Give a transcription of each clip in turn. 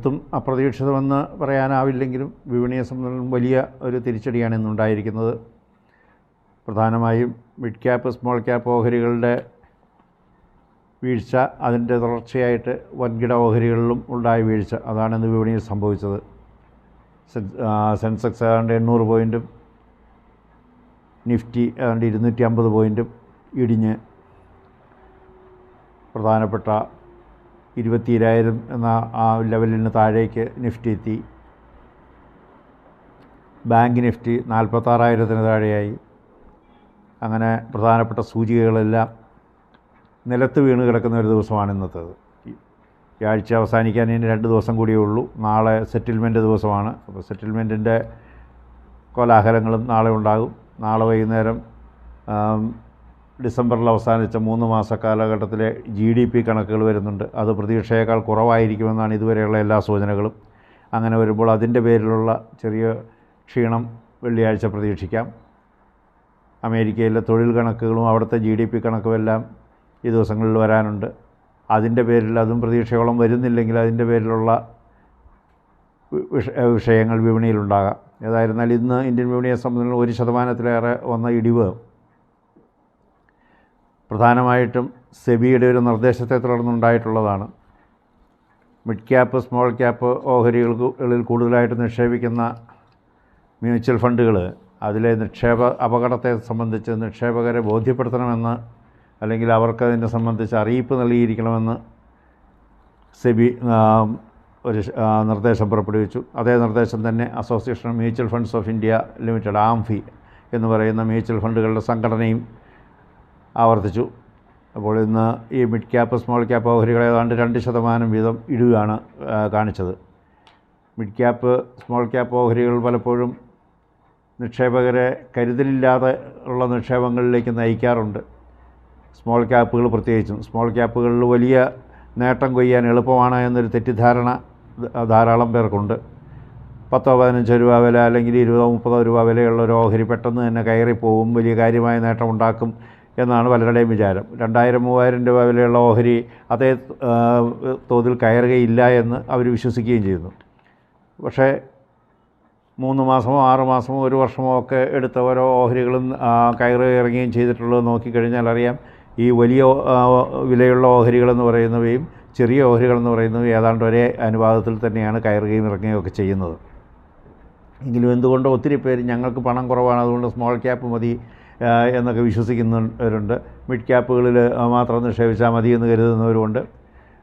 തീർത്തും അപ്രതീക്ഷിതമെന്ന് പറയാനാവില്ലെങ്കിലും വിപണിയെ സംബന്ധിച്ചും വലിയ ഒരു തിരിച്ചടിയാണ് ഇന്നുണ്ടായിരിക്കുന്നത്. പ്രധാനമായും മിഡ് ക്യാപ്പ് സ്മോൾ ക്യാപ്പ് ഓഹരികളുടെ വീഴ്ച അതിന്റെ തുടർച്ചയായിട്ട് വൻകിട ഓഹരികളിലും ഉണ്ടായ വീഴ്ച അതാണ് ഇന്ന് വിപണിയിൽ സംഭവിച്ചത്. സെൻസെക്സ് ഏതാണ്ട് എണ്ണൂറ് പോയിന്റും നിഫ്റ്റി ഏതാണ്ട് ഇരുന്നൂറ്റി അമ്പത് പോയിന്റും ഇടിഞ്ഞ് പ്രധാനപ്പെട്ട ഇരുപത്തിരായിരം എന്ന ആ ലെവലിന് താഴേക്ക് നിഫ്റ്റി എത്തി. ബാങ്ക് നിഫ്റ്റി നാൽപ്പത്താറായിരത്തിന് താഴെയായി. അങ്ങനെ പ്രധാനപ്പെട്ട സൂചികകളെല്ലാം നിലത്ത് വീണ് കിടക്കുന്ന ഒരു ദിവസമാണ് ഇന്നത്തേത് ഈ- ആഴ്ച അവസാനിക്കാൻ ഇനി രണ്ട് ദിവസം കൂടിയേ ഉള്ളൂ. നാളെ സെറ്റിൽമെന്റ് ദിവസമാണ്. അപ്പോൾ സെറ്റിൽമെന്റിന്റെ കോലാഹലങ്ങളും നാളെ ഉണ്ടാകും. നാളെ വൈകുന്നേരം ഡിസംബറിൽ അവസാനിച്ച മൂന്ന് മാസ കാലഘട്ടത്തിലെ ജി ഡി പി കണക്കുകൾ വരുന്നുണ്ട്. അത് പ്രതീക്ഷയേക്കാൾ കുറവായിരിക്കുമെന്നാണ് ഇതുവരെയുള്ള എല്ലാ സൂചനകളും. അങ്ങനെ വരുമ്പോൾ അതിന്റെ പേരിലുള്ള ചെറിയ ക്ഷീണം വെള്ളിയാഴ്ച പ്രതീക്ഷിക്കാം. അമേരിക്കയിലെ തൊഴിൽ കണക്കുകളും അവിടുത്തെ ജി ഡി പി കണക്കുമെല്ലാം ഈ ദിവസങ്ങളിൽ വരാനുണ്ട്. അതിന്റെ പേരിൽ അതും പ്രതീക്ഷയോളം വരുന്നില്ലെങ്കിൽ അതിന്റെ പേരിലുള്ള വിഷ- വിഷയങ്ങൾ വിപണിയിലുണ്ടാകാം. ഏതായിരുന്നാലും ഇന്ന് ഇന്ത്യൻ വിപണിയെ സംബന്ധിച്ച് ഒരു ശതമാനത്തിലേറെ വന്ന ഇടിവ് പ്രധാനമായിട്ടും സെബിയുടെ ഒരു നിർദ്ദേശത്തെ തുടർന്നുണ്ടായിട്ടുള്ളതാണ്. മിഡ് ക്യാപ്പ് സ്മോൾ ക്യാപ്പ് ഓഹരികളിൽ കൂടുതലായിട്ട് നിക്ഷേപിക്കുന്ന മ്യൂച്വൽ ഫണ്ടുകൾ അതിലെ നിക്ഷേപ അപകടത്തെ സംബന്ധിച്ച് നിക്ഷേപകരെ ബോധ്യപ്പെടുത്തണമെന്ന് അല്ലെങ്കിൽ അവർക്കതിനെ സംബന്ധിച്ച് അറിയിപ്പ് നൽകിയിരിക്കണമെന്ന് സെബി ഒരു നിർദ്ദേശം പുറപ്പെടുവിച്ചു. അതേ നിർദ്ദേശം തന്നെ Association of Mutual Funds of India Limited AMFI എന്ന് പറയുന്ന മ്യൂച്വൽ ഫണ്ടുകളുടെ സംഘടനയും ആവർത്തിച്ചു. അപ്പോൾ ഇന്ന് ഈ മിഡ് ക്യാപ്പ് സ്മോൾ ക്യാപ്പ് ഓഹരികൾ ഏതാണ്ട് രണ്ട് ശതമാനം വീതം ഇടുകയാണ് കാണിച്ചത്. മിഡ് ക്യാപ്പ് സ്മോൾ ക്യാപ്പ് ഓഹരികൾ പലപ്പോഴും നിക്ഷേപകരെ കരുതലില്ലാതെ ഉള്ള നിക്ഷേപങ്ങളിലേക്ക് നയിക്കാറുണ്ട്. സ്മോൾ ക്യാപ്പുകൾ പ്രത്യേകിച്ചും. സ്മോൾ ക്യാപ്പുകളിൽ വലിയ നേട്ടം കൊയ്യാൻ എളുപ്പമാണ് എന്നൊരു തെറ്റിദ്ധാരണ ധാരാളം പേർക്കുണ്ട്. പത്തോ പതിനഞ്ചോ രൂപ വില അല്ലെങ്കിൽ ഇരുപതോ മുപ്പതോ രൂപ വിലയുള്ള ഒരു ഓഹരി പെട്ടെന്ന് തന്നെ കയറിപ്പോവും. വലിയ കാര്യമായ നേട്ടം ഉണ്ടാക്കും എന്നാണ് പലരുടെയും വിചാരം. രണ്ടായിരം മൂവായിരം രൂപ വിലയുള്ള ഓഹരി അതേ തോതിൽ കയറുകയില്ല എന്ന് അവർ വിശ്വസിക്കുകയും ചെയ്യുന്നു. പക്ഷേ മൂന്ന് മാസമോ ആറ് മാസമോ ഒരു വർഷമോ ഒക്കെ എടുത്ത ഓരോ ഓഹരികളും കയറി ഇറങ്ങുകയും ചെയ്തിട്ടുള്ളത് നോക്കിക്കഴിഞ്ഞാൽ അറിയാം ഈ വലിയ വിലയുള്ള ഓഹരികളെന്ന് പറയുന്നവയും ചെറിയ ഓഹരികളെന്ന് പറയുന്നവയും ഏതാണ്ട് ഒരേ അനുപാതത്തിൽ തന്നെയാണ് കയറുകയും ഇറങ്ങുകയും ഒക്കെ ചെയ്യുന്നത്. എങ്കിലും എന്തുകൊണ്ടോ ഒത്തിരി പേര് ഞങ്ങൾക്ക് പണം കുറവാണ് അതുകൊണ്ട് സ്മോൾ ക്യാപ്പ് മതി എന്നൊക്കെ വിശ്വസിക്കുന്നവരുണ്ട്. മിഡ് ക്യാപ്പുകളിൽ മാത്രം നിക്ഷേപിച്ചാൽ മതി എന്ന് കരുതുന്നവരുമുണ്ട്.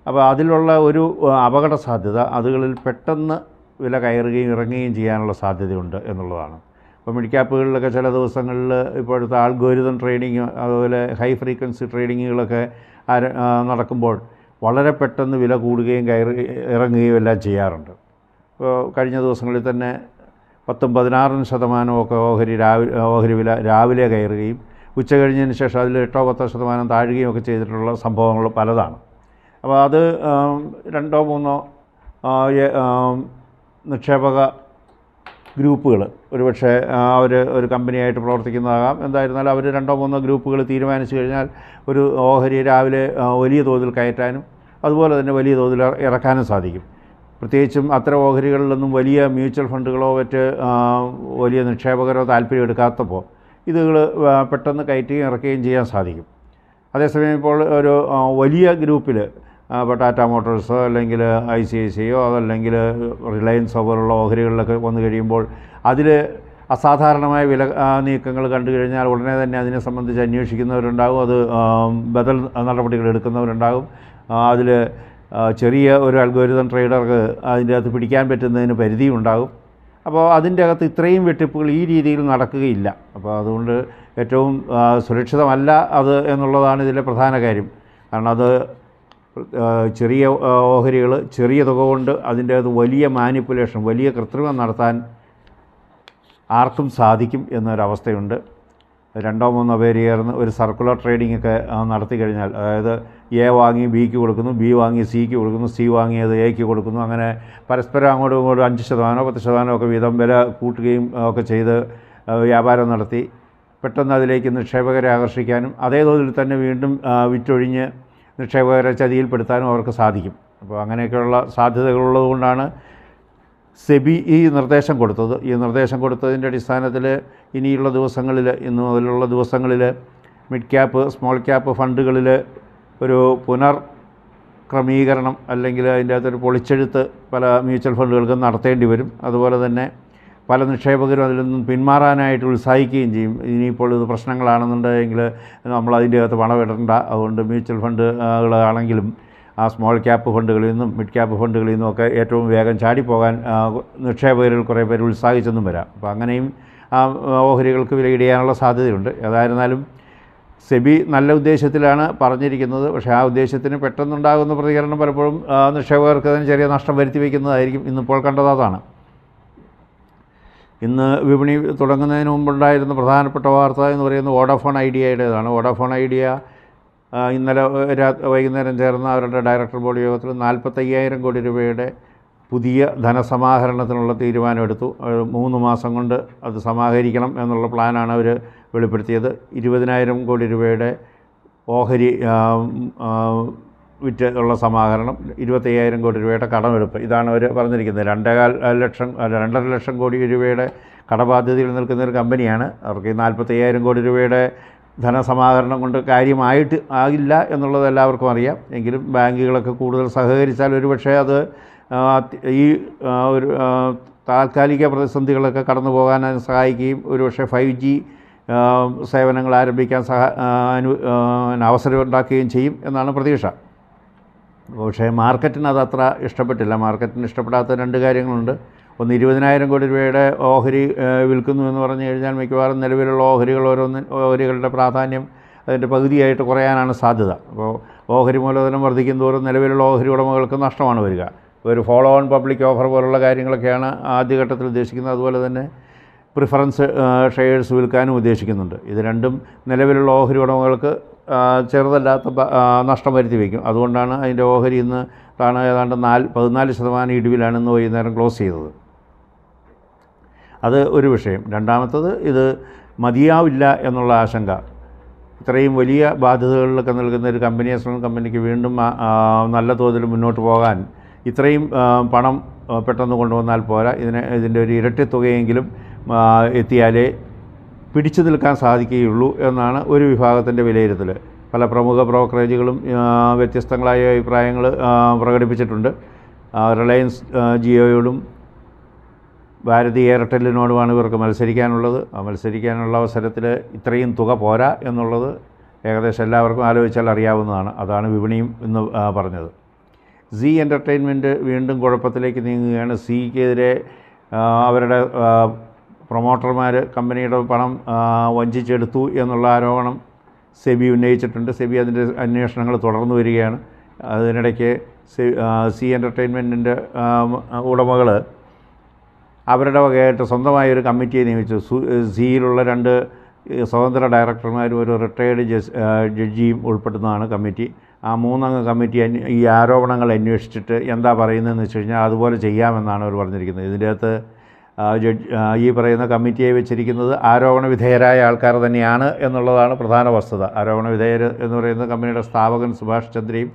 അപ്പോൾ അതിലുള്ള ഒരു അപകട സാധ്യത അതുകളിൽ പെട്ടെന്ന് വില കയറുകയും ഇറങ്ങുകയും ചെയ്യാനുള്ള സാധ്യതയുണ്ട് എന്നുള്ളതാണ്. ഇപ്പോൾ മിഡ് ക്യാപ്പുകളിലൊക്കെ ചില ദിവസങ്ങളിൽ ഇപ്പോഴത്തെ ആൽഗോരിതം ട്രേഡിങ് അതുപോലെ ഹൈ ഫ്രീക്വൻസി ട്രേഡിങ്ങുകളൊക്കെ നടക്കുമ്പോൾ വളരെ പെട്ടെന്ന് വില കൂടുകയും കയറി ഇറങ്ങുകയും എല്ലാം ചെയ്യാറുണ്ട്. ഇപ്പോൾ കഴിഞ്ഞ ദിവസങ്ങളിൽ തന്നെ പത്തും പതിനാറും ശതമാനമൊക്കെ ഓഹരി രാവിലെ ഓഹരി വില രാവിലെ കയറുകയും ഉച്ച കഴിഞ്ഞതിന് ശേഷം അതിൽ എട്ടോ പത്തോ ശതമാനം താഴുകയും ഒക്കെ ചെയ്തിട്ടുള്ള സംഭവങ്ങൾ പലതാണ്. അപ്പോൾ അത് രണ്ടോ മൂന്നോ നിക്ഷേപക ഗ്രൂപ്പുകൾ ഒരുപക്ഷെ അവർ ഒരു കമ്പനിയായിട്ട് പ്രവർത്തിക്കുന്നതാകാം. എന്തായിരുന്നാലും അവർ രണ്ടോ മൂന്നോ ഗ്രൂപ്പുകൾ തീരുമാനിച്ചു കഴിഞ്ഞാൽ ഒരു ഓഹരി രാവിലെ വലിയ തോതിൽ കയറ്റാനും അതുപോലെ തന്നെ വലിയ തോതിൽ ഇറക്കാനും സാധിക്കും. പ്രത്യേകിച്ചും അത്തരം ഓഹരികളിലൊന്നും വലിയ മ്യൂച്വൽ ഫണ്ടുകളോ മറ്റ് വലിയ നിക്ഷേപകരോ താല്പര്യം എടുക്കാത്തപ്പോൾ ഇതുകൾ പെട്ടെന്ന് കയറ്റുകയും ഇറക്കുകയും ചെയ്യാൻ സാധിക്കും. അതേസമയം ഇപ്പോൾ ഒരു വലിയ ഗ്രൂപ്പിൽ ഇപ്പോൾ ടാറ്റ മോട്ടോഴ്സോ അല്ലെങ്കിൽ ഐ സി ഐ സിയോ അതല്ലെങ്കിൽ റിലയൻസോ പോലുള്ള ഓഹരികളിലൊക്കെ വന്നു കഴിയുമ്പോൾ അതിൽ അസാധാരണമായ വില നീക്കങ്ങൾ കണ്ടു കഴിഞ്ഞാൽ ഉടനെ തന്നെ അതിനെ സംബന്ധിച്ച് അന്വേഷിക്കുന്നവരുണ്ടാകും. അത് ബദൽ നടപടികൾ എടുക്കുന്നവരുണ്ടാകും. അതിൽ ചെറിയ ഒരു അൽഗോരിതം ട്രേഡർക്ക് അതിന്റെ അകത്ത് പിടിക്കാൻ പറ്റുന്നതിന് പരിധി ഉണ്ടാകും അപ്പോൾ അതിന്റെ അകത്ത് ഇത്രയും വെട്ടിപ്പുകൾ ഈ രീതിയിൽ നടക്കുകയില്ല. അപ്പോൾ അതുകൊണ്ട് ഏറ്റവും സുരക്ഷിതമല്ല അത് എന്നുള്ളതാണ് ഇതിലെ പ്രധാന കാര്യം. കാരണം അത് ചെറിയ ഓഹരികൾ ചെറിയ തുക കൊണ്ട് അതിന്റെ അത് വലിയ മാനിപ്പുലേഷൻ വലിയ കൃത്രിമം നടത്താൻ ആർക്കും സാധിക്കും എന്നൊരവസ്ഥയുണ്ട്. രണ്ടോ മൂന്നോ പേര് ചേർന്ന് ഒരു സർക്കുലർ ട്രേഡിംഗ് ഒക്കെ നടത്തി കഴിഞ്ഞാൽ അതായത് എ വാങ്ങി ബിക്ക് കൊടുക്കുന്നു ബി വാങ്ങി സിക്ക് കൊടുക്കുന്നു സി വാങ്ങിയത് എക്ക് കൊടുക്കുന്നു അങ്ങനെ പരസ്പരം അങ്ങോട്ടും ഇങ്ങോട്ടും അഞ്ച് ശതമാനമോ പത്ത് ശതമാനമോ ഒക്കെ വീതം വില കൂട്ടുകയും ഒക്കെ ചെയ്ത് വ്യാപാരം നടത്തി. പെട്ടെന്ന് അതിലേക്ക് നിക്ഷേപകരെ ആകർഷിക്കാനും അതേ തോതിൽ തന്നെ വീണ്ടും വിറ്റൊഴിഞ്ഞ് നിക്ഷേപകരെ ചതിയിൽപ്പെടുത്താനും അവർക്ക് സാധിക്കും. അപ്പോൾ അങ്ങനെയൊക്കെയുള്ള സാധ്യതകളുള്ളത് കൊണ്ടാണ് സെബി ഈ നിർദ്ദേശം കൊടുത്തത്. ഈ നിർദ്ദേശം കൊടുത്തതിന്റെ അടിസ്ഥാനത്തിൽ ഇനിയുള്ള ദിവസങ്ങളിൽ ഇന്ന് മുതലുള്ള ദിവസങ്ങളിൽ മിഡ് ക്യാപ്പ് സ്മോൾ ക്യാപ്പ് ഫണ്ടുകളിൽ ഒരു പുനർ ക്രമീകരണം അല്ലെങ്കിൽ അതിന്റെ അകത്തൊരു പൊളിച്ചെഴുത്ത് പല മ്യൂച്വൽ ഫണ്ടുകൾക്കും നടത്തേണ്ടി വരും. അതുപോലെ തന്നെ പല നിക്ഷേപകരും അതിൽ നിന്നും പിന്മാറാനായിട്ട് ഉത്സാഹിക്കുകയും ചെയ്യും. ഇനിയിപ്പോൾ ഇത് പ്രശ്നങ്ങളാണെന്നുണ്ടെങ്കിൽ നമ്മൾ അതിന്റെ അകത്ത് പണം ഇടണ്ട. അതുകൊണ്ട് മ്യൂച്വൽ ഫണ്ടുകളാണെങ്കിലും ആ സ്മോൾ ക്യാപ്പ് ഫണ്ടുകളിൽ നിന്നും മിഡ് ക്യാപ്പ് ഫണ്ടുകളിൽ നിന്നും ഒക്കെ ഏറ്റവും വേഗം ചാടിപ്പോകാൻ പോകാൻ നിക്ഷേപകരിൽ കുറേ പേര് ഉത്സാഹിച്ചെന്നും വരാം. അപ്പോൾ അങ്ങനെയും ആ ഓഹരികൾക്ക് വിലയിടിയാനുള്ള സാധ്യതയുണ്ട്. ഏതായിരുന്നാലും സെബി നല്ല ഉദ്ദേശത്തിലാണ് പറഞ്ഞിരിക്കുന്നത്. പക്ഷേ ആ ഉദ്ദേശത്തിന് പെട്ടെന്നുണ്ടാകുന്ന പ്രതികരണം പലപ്പോഴും നിക്ഷേപകർക്ക് അതിന് ചെറിയ നഷ്ടം വരുത്തി വയ്ക്കുന്നതായിരിക്കും. ഇന്നിപ്പോൾ കണ്ടത് അതാണ്. ഇന്ന് വിപണി തുടങ്ങുന്നതിന് മുമ്പുണ്ടായിരുന്ന പ്രധാനപ്പെട്ട വാർത്ത എന്ന് പറയുന്നത് വോഡാഫോൺ ഐഡിയയുടേതാണ്. വോഡാഫോൺ ഐഡിയ ഇന്നലെ വൈകുന്നേരം ചേർന്ന അവരുടെ ഡയറക്ടർ ബോർഡ് യോഗത്തിൽ നാൽപ്പത്തയ്യായിരം കോടി രൂപയുടെ പുതിയ ധനസമാഹരണത്തിനുള്ള തീരുമാനമെടുത്തു. മൂന്ന് മാസം കൊണ്ട് അത് സമാഹരിക്കണം എന്നുള്ള പ്ലാനാണ് അവർ വെളിപ്പെടുത്തിയത്. ഇരുപതിനായിരം കോടി രൂപയുടെ ഓഹരി വിറ്റ് ഉള്ള സമാഹരണം ഇരുപത്തയ്യായിരം കോടി രൂപയുടെ കടമെടുപ്പ്. ഇതാണ് അവർ പറഞ്ഞിരിക്കുന്നത്. രണ്ടേകാൽ ലക്ഷം രണ്ടര ലക്ഷം കോടി രൂപയുടെ കടബാധ്യതയിൽ നിൽക്കുന്ന ഒരു കമ്പനിയാണ്. അവർക്ക് ഈ നാൽപ്പത്തയ്യായിരം കോടി രൂപയുടെ ധനസമാഹരണം കൊണ്ട് കാര്യമായിട്ട് ആകില്ല എന്നുള്ളത് എല്ലാവർക്കും അറിയാം. എങ്കിലും ബാങ്കുകളൊക്കെ കൂടുതൽ സഹകരിച്ചാൽ ഒരുപക്ഷെ അത് ഈ ഒരു താൽക്കാലിക പ്രതിസന്ധികളൊക്കെ കടന്നു പോകാൻ സഹായിക്കുകയും ഒരുപക്ഷെ ഫൈവ് ജി സേവനങ്ങൾ ആരംഭിക്കാൻ സഹ അനു അവസരം ഉണ്ടാക്കുകയും ചെയ്യും എന്നാണ് പ്രതീക്ഷ. പക്ഷേ മാർക്കറ്റിന് അത് അത്ര ഇഷ്ടപ്പെട്ടില്ല. മാർക്കറ്റിന് ഇഷ്ടപ്പെടാത്ത രണ്ട് കാര്യങ്ങളുണ്ട്. ഒന്ന് ഇരുപതിനായിരം കോടി രൂപയുടെ ഓഹരി വിൽക്കുന്നു എന്ന് പറഞ്ഞു കഴിഞ്ഞാൽ മിക്കവാറും നിലവിലുള്ള ഓഹരികൾ ഓരോന്ന് ഓഹരികളുടെ പ്രാധാന്യം അതിന്റെ പകുതിയായിട്ട് കുറയാനാണ് സാധ്യത. അപ്പോൾ ഓഹരി മൂലധനം വർദ്ധിക്കും തോറും നിലവിലുള്ള ഓഹരി ഉടമകൾക്ക് നഷ്ടമാണ് വരിക. ഒരു ഫോളോ ഓൺ പബ്ലിക് ഓഫർ പോലുള്ള കാര്യങ്ങളൊക്കെയാണ് ആദ്യഘട്ടത്തിൽ ഉദ്ദേശിക്കുന്നത്. അതുപോലെ തന്നെ പ്രിഫറൻസ് ഷെയർസ് വിൽക്കാനും ഉദ്ദേശിക്കുന്നുണ്ട്. ഇത് രണ്ടും നിലവിലുള്ള ഓഹരി ഉടമകൾക്ക് ചെറുതല്ലാത്ത നഷ്ടം വരുത്തി വയ്ക്കും. അതുകൊണ്ടാണ് അതിന്റെ ഓഹരി ഇന്ന് താണ് ഏതാണ്ട് നാല് പതിനാല് ശതമാനം ഇടിവിലാണ് ഇന്ന് വൈകുന്നേരം ക്ലോസ് ചെയ്തത്. അത് ഒരു വിഷയം. രണ്ടാമത്തത് ഇത് മതിയാവില്ല എന്നുള്ള ആശങ്ക. ഇത്രയും വലിയ ബാധ്യതകളിലൊക്കെ നൽകുന്ന ഒരു കമ്പനിയെ സംബന്ധിച്ച് കമ്പനിക്ക് വീണ്ടും നല്ല തോതിൽ മുന്നോട്ട് പോകാൻ ഇത്രയും പണം പെട്ടെന്ന് കൊണ്ടുവന്നാൽ പോരാ. ഇതിനെ ഇതിന്റെ ഒരു ഇരട്ടി തുകയെങ്കിലും എത്തിയാലേ പിടിച്ചു നിൽക്കാൻ സാധിക്കുകയുള്ളൂ എന്നാണ് ഒരു വിഭാഗത്തിന്റെ വിലയിരുത്തൽ പല പ്രമുഖ ബ്രോക്കറേജുകളും വ്യത്യസ്തങ്ങളായ അഭിപ്രായങ്ങൾ പ്രകടിപ്പിച്ചിട്ടുണ്ട്. റിലയൻസ് ജിയോയോടും ഭാരതി എയർടെല്ലിനോടുമാണ് ഇവർക്ക് മത്സരിക്കാനുള്ളത്. ആ മത്സരിക്കാനുള്ള അവസരത്തിൽ ഇത്രയും തുക പോരാ എന്നുള്ളത് ഏകദേശം എല്ലാവർക്കും ആലോചിച്ചാൽ അറിയാവുന്നതാണ്. അതാണ് വിപണിയും എന്ന് പറഞ്ഞത്. സി എന്റർടൈൻമെന്റ് വീണ്ടും കുഴപ്പത്തിലേക്ക് നീങ്ങുകയാണ്. സിക്കെതിരെ അവരുടെ പ്രൊമോട്ടർമാർ കമ്പനിയുടെ പണം വഞ്ചിച്ചെടുത്തു എന്നുള്ള ആരോപണം സെബി ഉന്നയിച്ചിട്ടുണ്ട്. സെബി അതിന്റെ അന്വേഷണങ്ങൾ തുടർന്നു വരികയാണ്. അതിനിടയ്ക്ക് സി എന്റർടൈൻമെന്റിന്റെ ഉടമകൾ അവരുടെ വകയായിട്ട് സ്വന്തമായ ഒരു കമ്മിറ്റിയെ നിയമിച്ചു. സിയിലുള്ള രണ്ട് സ്വതന്ത്ര ഡയറക്ടർമാരും ഒരു റിട്ടയേർഡ് ജസ് ജഡ്ജിയും ഉൾപ്പെടുന്നതാണ് കമ്മിറ്റി. ആ മൂന്നംഗ കമ്മിറ്റി ഈ ആരോപണങ്ങൾ അന്വേഷിച്ചിട്ട് എന്താ പറയുന്നതെന്ന് വെച്ച് കഴിഞ്ഞാൽ അതുപോലെ ചെയ്യാമെന്നാണ് അവർ പറഞ്ഞിരിക്കുന്നത്. ഇതിന്റെ അകത്ത് ഈ പറയുന്ന കമ്മിറ്റിയെ വെച്ചിരിക്കുന്നത് ആരോപണ വിധേയരായ ആൾക്കാർ തന്നെയാണ് എന്നുള്ളതാണ് പ്രധാന വസ്തുത. ആരോപണ വിധേയർ എന്ന് പറയുന്ന കമ്പനിയുടെ സ്ഥാപകൻ സുഭാഷ് ചന്ദ്രയും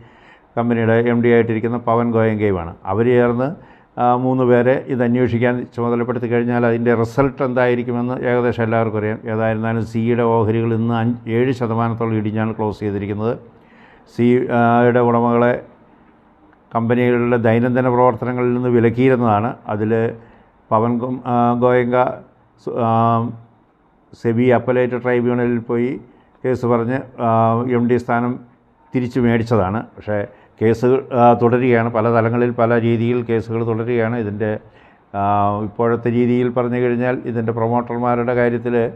കമ്പനിയുടെ എം ഡി ആയിട്ടിരിക്കുന്ന പവൻ ഗോയങ്കയുമാണ്. അവർ ചേർന്ന് മൂന്ന് പേരെ ഇത് അന്വേഷിക്കാൻ ചുമതലപ്പെടുത്തി കഴിഞ്ഞാൽ അതിന്റെ റിസൾട്ട് എന്തായിരിക്കുമെന്ന് ഏകദേശം എല്ലാവർക്കും അറിയാം. ഏതായിരുന്നാലും സിയുടെ ഓഹരികൾ ഇന്ന് അഞ്ച് ഏഴ് ശതമാനത്തോളം ഇടിഞ്ഞാണ് ക്ലോസ് ചെയ്തിരിക്കുന്നത്. സിയുടെ ഉടമകളെ കമ്പനികളുടെ ദൈനംദിന പ്രവർത്തനങ്ങളിൽ നിന്ന് വിലക്കിയിരുന്നതാണ്. അതിൽ പവൻ ഗോയങ്ക സെബി അപ്പലേറ്റ് ട്രൈബ്യൂണലിൽ പോയി കേസ് പറഞ്ഞ് എം ഡി സ്ഥാനം തിരിച്ചു മേടിച്ചതാണ്. പക്ഷേ കേസ് ആ, തുടരുകയാണ്. പല തലങ്ങളിൽ പല രീതിയിൽ കേസുകൾ തുടരുകയാണ്. ഇതിന്റെ ഇപ്പോഴത്തെ രീതിയിൽ പറഞ്ഞു കഴിഞ്ഞാൽ ഇതിന്റെ പ്രൊമോട്ടർമാരുടെ കാര്യത്തിൽ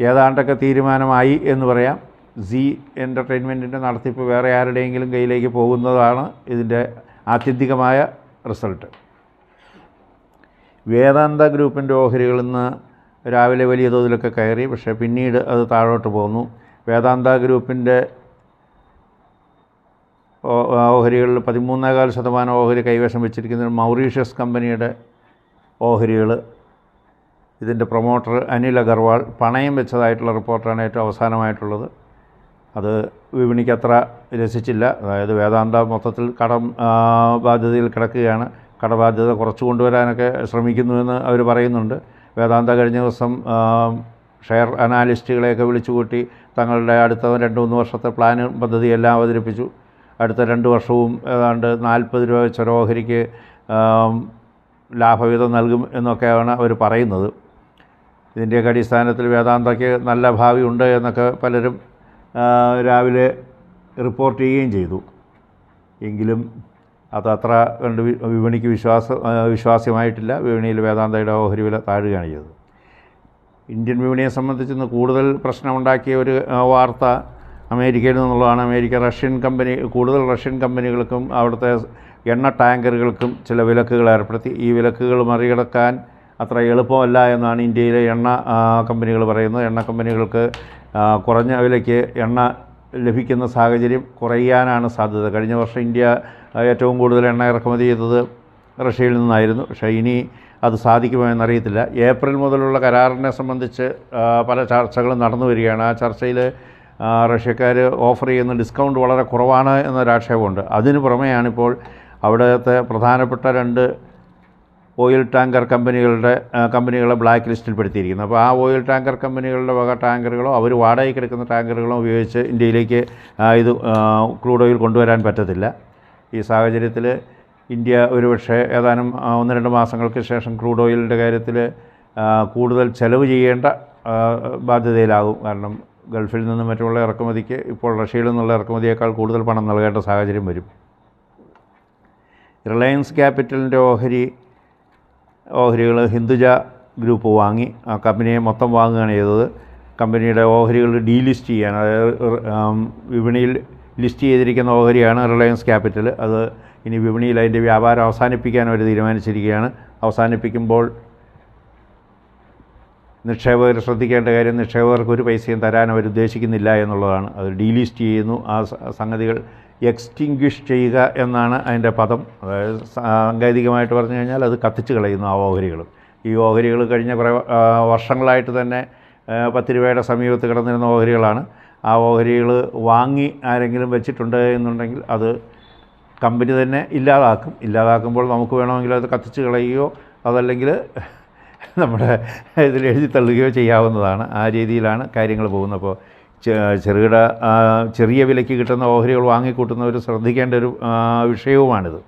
ഏതാണ്ടൊക്കെ തീരുമാനമായി എന്ന് പറയാം. സി എന്റർടൈൻമെന്റിന്റെ നടത്തിപ്പ് വേറെ ആരുടെയെങ്കിലും കയ്യിലേക്ക് പോകുന്നതാണ് ഇതിന്റെ ആത്യന്തികമായ റിസൾട്ട്. വേദാന്ത ഗ്രൂപ്പിന്റെ ഓഹരികളിൽ നിന്ന് രാവിലെ വലിയ തോതിലൊക്കെ കയറി. പക്ഷേ പിന്നീട് അത് താഴോട്ട് പോന്നു. വേദാന്ത ഗ്രൂപ്പിന്റെ ഓഹരികളിൽ പതിമൂന്നേകാൽ ശതമാനം ഓഹരി കൈവശം വെച്ചിരിക്കുന്ന മൗറീഷ്യസ് കമ്പനിയുടെ ഓഹരികൾ. ഇതിന്റെ പ്രൊമോട്ടർ അനിൽ അഗർവാൾ പണയം വെച്ചതായിട്ടുള്ള റിപ്പോർട്ടാണ് ഏറ്റവും അവസാനമായിട്ടുള്ളത്. അത് വിപണിക്ക് അത്ര രസിച്ചില്ല. അതായത് വേദാന്ത മൊത്തത്തിൽ കടം ബാധ്യതയിൽ കിടക്കുകയാണ്. കടബാധ്യത കുറച്ച് കൊണ്ടുവരാനൊക്കെ ശ്രമിക്കുന്നുവെന്ന് അവർ പറയുന്നുണ്ട്. വേദാന്ത കഴിഞ്ഞ ദിവസം ഷെയർ അനാലിസ്റ്റുകളെയൊക്കെ വിളിച്ചുകൂട്ടി തങ്ങളുടെ അടുത്ത രണ്ട് മൂന്ന് വർഷത്തെ പ്ലാനും പദ്ധതിയെല്ലാം അവതരിപ്പിച്ചു. അടുത്ത രണ്ട് വർഷവും ഏതാണ്ട് നാൽപ്പത് രൂപ വെച്ച് ഓഹരിക്ക് ലാഭവിധം നൽകും എന്നൊക്കെയാണ് അവർ പറയുന്നത്. ഇതിന്റെയൊക്കെ അടിസ്ഥാനത്തിൽ വേദാന്തയ്ക്ക് നല്ല ഭാവി ഉണ്ട് എന്നൊക്കെ പലരും രാവിലെ റിപ്പോർട്ട് ചെയ്യുകയും ചെയ്തു. എങ്കിലും അത് അത്ര കണ്ട് വിപണിക്ക് വിശ്വാസ വിശ്വാസ്യമായിട്ടില്ല. വിപണിയിൽ വേദാന്തയുടെ ഓഹരി വില താഴുകയാണ് ചെയ്തത്. ഇന്ത്യൻ വിപണിയെ സംബന്ധിച്ച് കൂടുതൽ പ്രശ്നമുണ്ടാക്കിയ ഒരു വാർത്ത അമേരിക്കയിൽ നിന്നുള്ളതാണ് അമേരിക്ക. റഷ്യൻ കമ്പനി കൂടുതൽ റഷ്യൻ കമ്പനികൾക്കും അവിടുത്തെ എണ്ണ ടാങ്കറുകൾക്കും ചില വിലക്കുകൾ ഏർപ്പെടുത്തി. ഈ വിലക്കുകൾ മറികടക്കാൻ അത്ര എളുപ്പമല്ല എന്നാണ് ഇന്ത്യയിലെ എണ്ണ കമ്പനികൾ പറയുന്നത്. എണ്ണ കമ്പനികൾക്ക് കുറഞ്ഞ വിലയ്ക്ക് എണ്ണ ലഭിക്കുന്ന സാഹചര്യം കുറയാനാണ് സാധ്യത. കഴിഞ്ഞ വർഷം ഇന്ത്യ ഏറ്റവും കൂടുതൽ എണ്ണ ഇറക്കുമതി ചെയ്തത് റഷ്യയിൽ നിന്നായിരുന്നു. പക്ഷേ ഇനി അത് സാധിക്കുമോ എന്നറിയത്തില്ല. ഏപ്രിൽ മുതലുള്ള കരാറിനെ സംബന്ധിച്ച് പല ചർച്ചകളും നടന്നു വരികയാണ്. ആ ചർച്ചയിൽ റഷ്യക്കാർ ഓഫർ ചെയ്യുന്ന ഡിസ്കൗണ്ട് വളരെ കുറവാണ് എന്നൊരാക്ഷേപമുണ്ട് അതിന് പുറമെയാണിപ്പോൾ അവിടുത്തെ പ്രധാനപ്പെട്ട രണ്ട് ഓയിൽ ടാങ്കർ കമ്പനികളുടെ കമ്പനികളെ ബ്ലാക്ക് ലിസ്റ്റിൽ പെടുത്തിയിരിക്കുന്നത്. അപ്പോൾ ആ ഓയിൽ ടാങ്കർ കമ്പനികളുടെ വക ടാങ്കറുകളോ അവർ വാടകയ്ക്ക് എടുക്കുന്ന ടാങ്കറുകളോ ഉപയോഗിച്ച് ഇന്ത്യയിലേക്ക് ഇത് ക്രൂഡ് ഓയിൽ കൊണ്ടുവരാൻ പറ്റത്തില്ല. ഈ സാഹചര്യത്തിൽ ഇന്ത്യ ഒരുപക്ഷെ ഏതാനും ഒന്ന് രണ്ട് മാസങ്ങൾക്ക് ശേഷം ക്രൂഡ് ഓയിലിന്റെ കാര്യത്തിൽ കൂടുതൽ ചെലവ് ചെയ്യേണ്ട ബാധ്യതയിലാകും. കാരണം ഗൾഫിൽ നിന്നും മറ്റുള്ള ഇറക്കുമതിക്ക് ഇപ്പോൾ റഷ്യയിൽ നിന്നുള്ള ഇറക്കുമതിയേക്കാൾ കൂടുതൽ പണം നൽകേണ്ട സാഹചര്യം വരും. റിലയൻസ് ക്യാപിറ്റലിന്റെ ഓഹരി ഓഹരികൾ ഹിന്ദുജ ഗ്രൂപ്പ് വാങ്ങി. ആ കമ്പനിയെ മൊത്തം വാങ്ങുകയാണ് ചെയ്തത്. കമ്പനിയുടെ ഓഹരികൾ ഡീലിസ്റ്റ് ചെയ്യാൻ അതായത് വിപണിയിൽ ലിസ്റ്റ് ചെയ്തിരിക്കുന്ന ഓഹരിയാണ് റിലയൻസ് ക്യാപിറ്റൽ. അത് ഇനി വിപണിയിൽ അതിന്റെ വ്യാപാരം അവസാനിപ്പിക്കാൻ അവർ തീരുമാനിച്ചിരിക്കുകയാണ്. അവസാനിപ്പിക്കുമ്പോൾ നിക്ഷേപകർ ശ്രദ്ധിക്കേണ്ട കാര്യം നിക്ഷേപകർക്ക് ഒരു പൈസയും തരാൻ അവർ ഉദ്ദേശിക്കുന്നില്ല എന്നുള്ളതാണ്. അത് ഡീലിസ്റ്റ് ചെയ്യുന്നു. ആ സംഗതികൾ എക്സ്റ്റിങ്ക്വിഷ് ചെയ്യുക എന്നാണ് അതിന്റെ പദം. അതായത് സാങ്കേതികമായിട്ട് പറഞ്ഞു കഴിഞ്ഞാൽ അത് കത്തിച്ച് കളയുന്നു ആ ഓഹരികൾ. ഈ ഓഹരികൾ കഴിഞ്ഞ കുറേ വർഷങ്ങളായിട്ട് തന്നെ പത്ത് രൂപയുടെ സമീപത്ത് കിടന്നിരുന്ന ഓഹരികളാണ്. ആ ഓഹരികൾ വാങ്ങി ആരെങ്കിലും വെച്ചിട്ടുണ്ട് എന്നുണ്ടെങ്കിൽ അത് കമ്പനി തന്നെ ഇല്ലാതാക്കും. ഇല്ലാതാക്കുമ്പോൾ നമുക്ക് വേണമെങ്കിൽ അത് കത്തിച്ച് കളയുകയോ അതല്ലെങ്കിൽ നമ്മുടെ ഇതിൽ എഴുതി തള്ളുകയോ ചെയ്യാവുന്നതാണ്. ആ രീതിയിലാണ് കാര്യങ്ങൾ പോകുന്നത്. അപ്പോൾ ചെറുകിട ചെറിയ വിലയ്ക്ക് കിട്ടുന്ന ഓഹരികൾ വാങ്ങിക്കൂട്ടുന്നവർ ശ്രദ്ധിക്കേണ്ട ഒരു വിഷയവുമാണിത്.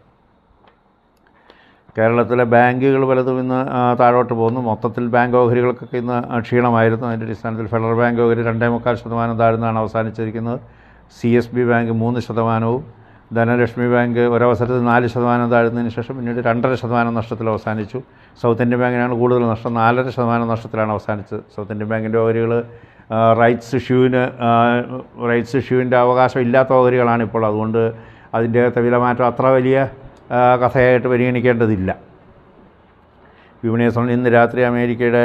കേരളത്തിലെ ബാങ്കുകൾ പലതും ഇന്ന് താഴോട്ട് പോകുന്നു. മൊത്തത്തിൽ ബാങ്ക് ഓഹരികൾക്കൊക്കെ ഇന്ന് ക്ഷീണമായിരുന്നു. അതിന്റെ അടിസ്ഥാനത്തിൽ ഫെഡറൽ ബാങ്ക് ഓഹരി രണ്ടേ മുക്കാൽ ശതമാനം താഴ്ന്നാണ് അവസാനിച്ചിരിക്കുന്നത്. സി എസ് ബി ബാങ്ക് മൂന്ന് ശതമാനവും. ധനലക്ഷ്മി ബാങ്ക് ഒരവസരത്തിൽ നാല് ശതമാനം താഴ്ന്നതിന് ശേഷം പിന്നീട് രണ്ടര ശതമാനം നഷ്ടത്തിൽ അവസാനിച്ചു. സൗത്ത് ഇന്ത്യൻ ബാങ്കിനാണ് കൂടുതൽ നഷ്ടം. നാലര ശതമാനം നഷ്ടത്തിലാണ് അവസാനിച്ചത്. സൗത്ത് ഇന്ത്യൻ ബാങ്കിന്റെ ഓഹരികൾ റൈറ്റ്സ് ഇഷ്യൂവിന് റൈറ്റ്സ് ഇഷ്യൂവിന്റെ അവകാശം ഇല്ലാത്ത ഓഹരികളാണ് ഇപ്പോൾ. അതുകൊണ്ട് അതിന്റെ വിലമാറ്റം അത്ര വലിയ കഥയായിട്ട് പരിഗണിക്കേണ്ടതില്ല. വിപണിയെ സംബന്ധിച്ച് ഇന്ന് രാത്രി അമേരിക്കയുടെ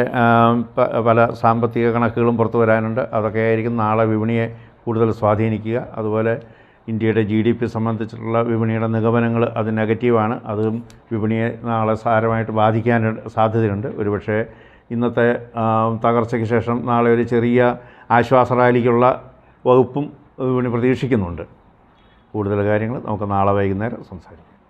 പല സാമ്പത്തിക കണക്കുകളും പുറത്തു വരാനുണ്ട്. അതൊക്കെ ആയിരിക്കും നാളെ വിപണിയെ കൂടുതൽ സ്വാധീനിക്കുക. അതുപോലെ ഇന്ത്യയുടെ ജി ഡി പി സംബന്ധിച്ചിട്ടുള്ള വിപണിയുടെ നിഗമനങ്ങൾ അത് നെഗറ്റീവാണ്. അതും വിപണിയെ നാളെ സാരമായിട്ട് ബാധിക്കാൻ സാധ്യതയുണ്ട്. ഒരുപക്ഷേ ഇന്നത്തെ തകർച്ചയ്ക്ക് ശേഷം നാളെ ഒരു ചെറിയ ആശ്വാസ റാലിക്കുള്ള വകുപ്പും വിപണി പ്രതീക്ഷിക്കുന്നുണ്ട്. കൂടുതൽ കാര്യങ്ങൾ നമുക്ക് നാളെ വൈകുന്നേരം സംസാരിക്കാം.